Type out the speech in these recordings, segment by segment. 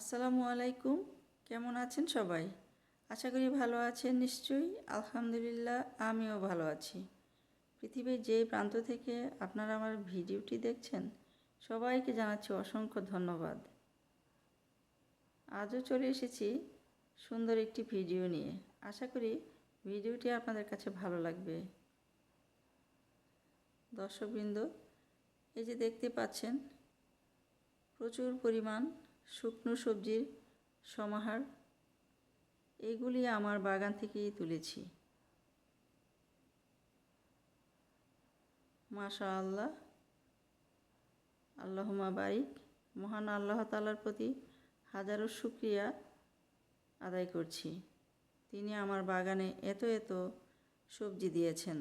আসসালামু আলাইকুম। কেমন আছেন সবাই? আশা করি ভালো আছেন নিশ্চয়ই। আলহামদুলিল্লাহ, আমিও ভালো আছি। পৃথিবীর যে প্রান্ত থেকে আপনারা আমার ভিডিওটি দেখছেন, সবাইকে জানাচ্ছি অসংখ্য ধন্যবাদ। আজও চলে এসেছি সুন্দর একটি ভিডিও নিয়ে। আশা করি ভিডিওটি আপনাদের কাছে ভালো লাগবে। দর্শকবৃন্দ, এই যে দেখতে পাচ্ছেন, প্রচুর পরিমাণ শুকনো সবজির সমাহার, এগুলি আমার বাগান থেকেই তুলেছি। মাশা আল্লাহ আল্লাহমা বারিক। মহান আল্লাহ তালার প্রতি হাজারো শুক্রিয়া আদায় করছি। তিনি আমার বাগানে এত এত সবজি দিয়েছেন।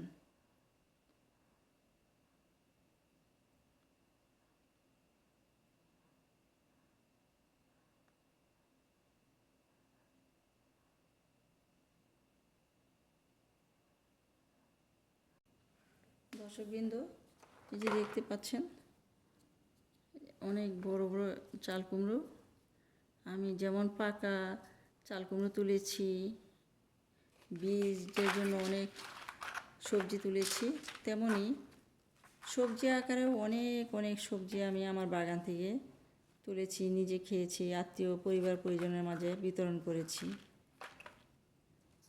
দর্শকবৃন্দ, এই যে দেখতে পাচ্ছেন, অনেক বড় বড় চাল কুমড়ো। আমি যেমন পাকা চাল কুমড়ো তুলেছি বীজের জন্য অনেক সবজি তুলেছি, তেমনি সবজি আকারেও অনেক অনেক সবজি আমি আমার বাগান থেকে তুলেছি, নিজে খেয়েছি, আত্মীয়, পরিবার, পরিজনের মাঝে বিতরণ করেছি।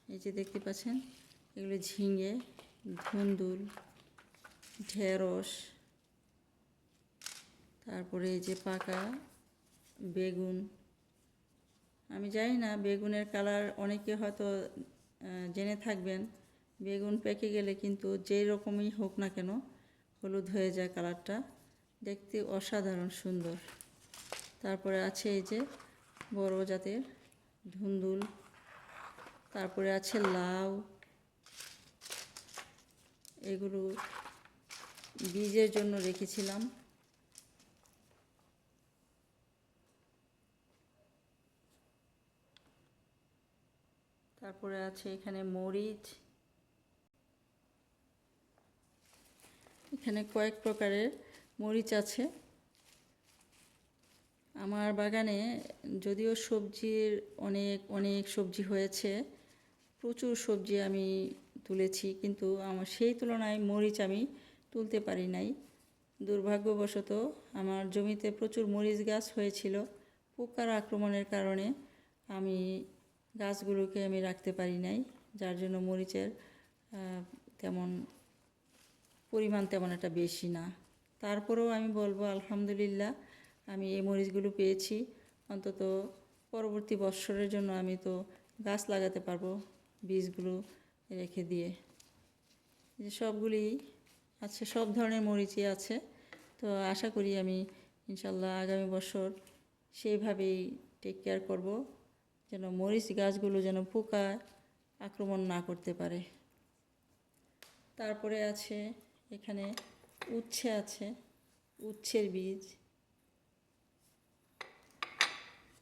এই যে দেখতে পাচ্ছেন, এগুলো ঝিঙে, ধুন্দুল ঢেঁড়স, তারপরে এই যে পাকা বেগুন। আমি জানি না, বেগুনের কালার অনেকে হয়তো জেনে থাকবেন। বেগুন পেকে গেলে কিন্তু যেই রকমই হোক না কেন হলুদ হয়ে যায় কালারটা। দেখতে অসাধারণ সুন্দর। তারপরে আছে এই যে বড় জাতের ধুন্দুল। তারপরে আছে লাউ। এগুলো বীজের জন্য রেখেছিলাম। তারপরে আছে এখানে মরিচ। এখানে কয়েক প্রকারের মরিচ আছে। আমার বাগানে যদিও সবজির অনেক অনেক সবজি হয়েছে, প্রচুর সবজি আমি তুলেছি, কিন্তু আমার সেই তুলনায় মরিচ আমি তুলতে পারি নাই। দুর্ভাগ্যবশত আমার জমিতে প্রচুর মরিচ গাছ হয়েছিল। পোকার আক্রমণের কারণে আমি গাছগুলোকে আমি রাখতে পারি নাই, যার জন্য মরিচের তেমন পরিমাণ তেমন একটা বেশি না। তারপরেও আমি বলব, আলহামদুলিল্লাহ, আমি এই মরিচগুলো পেয়েছি। অন্তত পরবর্তী বৎসরের জন্য আমি তো গাছ লাগাতে পারব বীজগুলো রেখে দিয়ে। সবগুলি আছে সব ধরনের মরিচই আছে। তো আশা করি আমি ইনশাল্লাহ আগামী বছর সেইভাবেই টেক কেয়ার করব, যেন মরিচ গাছগুলো যেন পোকা আক্রমণ না করতে পারে। তারপরে আছে, এখানে উচ্ছে আছে, উচ্ছের বীজ।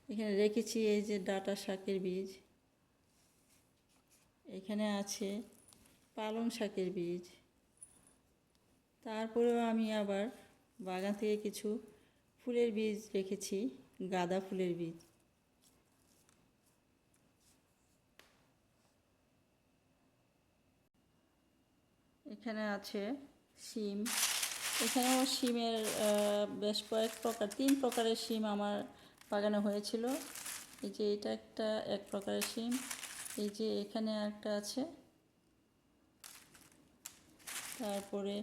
এখানে রেখেছি এই যে ডাটা শাকের বীজ। এখানে আছে পালং শাকের বীজ। তারপরেও আমি আবার বাগান থেকে কিছু ফুলের বীজ রেখেছি, গাঁদা ফুলের বীজ। এখানে আছে শিম। এখানেও শিমের বেশ কয়েক প্রকার, তিন প্রকারের শিম আমার বাগানে হয়েছিল। এই যে এটা একটা, এক প্রকারের শিম। এই যে এখানে একটা আছে। তারপরে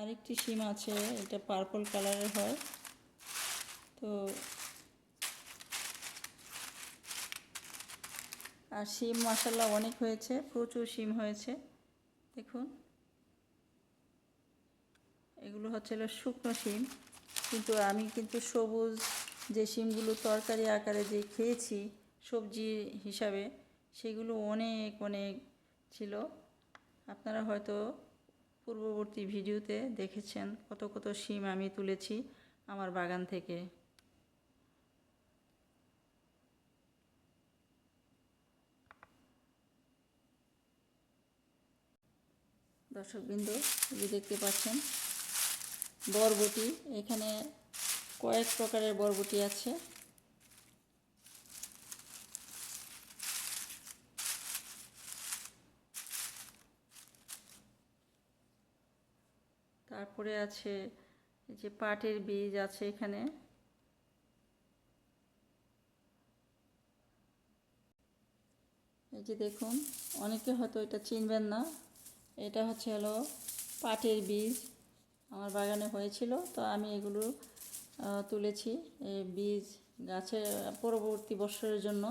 আরেকটি সিম আছে, এটা পার্পল কালারের হয়। তো আর সিম মশালা অনেক হয়েছে, প্রচুর সিম হয়েছে, দেখুন। এগুলো হচ্ছে শুকনো সিম, কিন্তু আমি কিন্তু সবুজ যে সিমগুলো তরকারি আকারে যে খেয়েছি সবজি হিসাবে, সেগুলো অনেক অনেক ছিল। আপনারা হয়তো পূর্ববর্তী ভিডিওতে দেখেছেন কত কত শিম আমি তুলেছি আমার বাগান থেকে। দর্শকবৃন্দ যে দেখতে পাচ্ছেন, বরবটি, এখানে কয়েক প্রকারের বরবটি আছে। তারপরে আছে এই যে পাটের বীজ আছে এখানে। এই যে দেখুন, অনেকে হয়তো এটা চিনবেন না। এটা হচ্ছে হলো পাটের বীজ। আমার বাগানে হয়েছিল, তো আমি এগুলো তুলেছি এই বীজ গাছের পরবর্তী বছরের জন্য,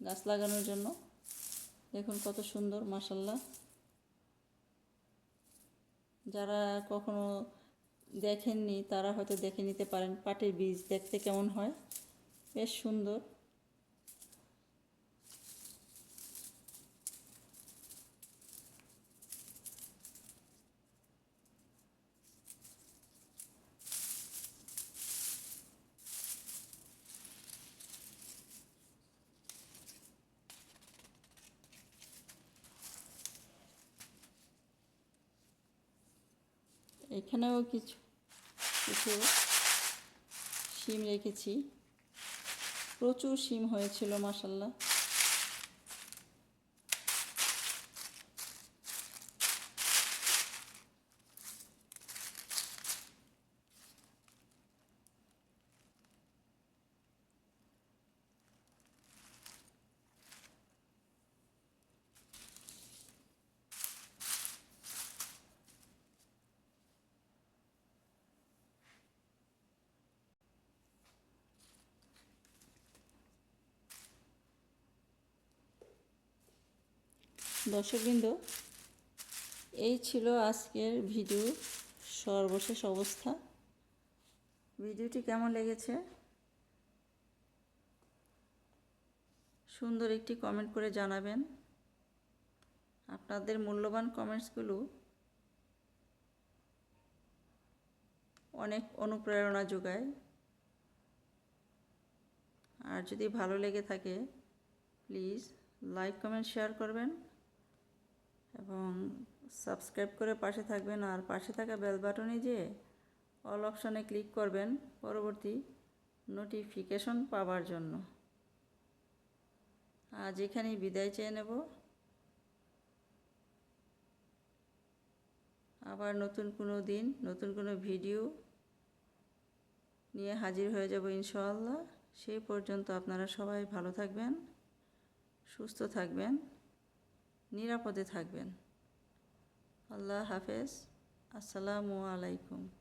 গাছ লাগানোর জন্য। দেখুন কত সুন্দর মাসাল্লাহ যারা কখনো দেখেননি, তারা হয়তো দেখে নিতে পারেন। পাটের বীজ দেখতে কেমন হয়? বেশ সুন্দর। এখানেও কিছু কিছু শিম রেখেছি। প্রচুর শিম হয়েছিল মাসাল্লাহ দর্শকবৃন্দ, এই ছিল আজকের ভিডিও, সর্বশেষ অবস্থা। ভিডিওটি কেমন লেগেছে? সুন্দর একটি কমেন্ট করে জানাবেন। আপনাদের মূল্যবান কমেন্টসগুলো অনেক অনুপ্রেরণা যোগায়। আর যদি ভালো লেগে থাকে প্লিজ লাইক কমেন্ট শেয়ার করবেন। এবং সাবস্ক্রাইব করে পাশে থাকবেন আর পাশে থাকা বেল বাটনে যে অল অপশানে ক্লিক করবেন পরবর্তী নোটিফিকেশন পাওয়ার জন্য। আজ এখানেই বিদায় চেয়ে নেব। আবার নতুন কোনো দিন, নতুন কোনো ভিডিও নিয়ে হাজির হয়ে যাব ইনশাআল্লাহ। সেই পর্যন্ত আপনারা সবাই ভালো থাকবেন, সুস্থ থাকবেন। নিরাপদে থাকবেন। আল্লাহ হাফেজ। আসসালামু আলাইকুম।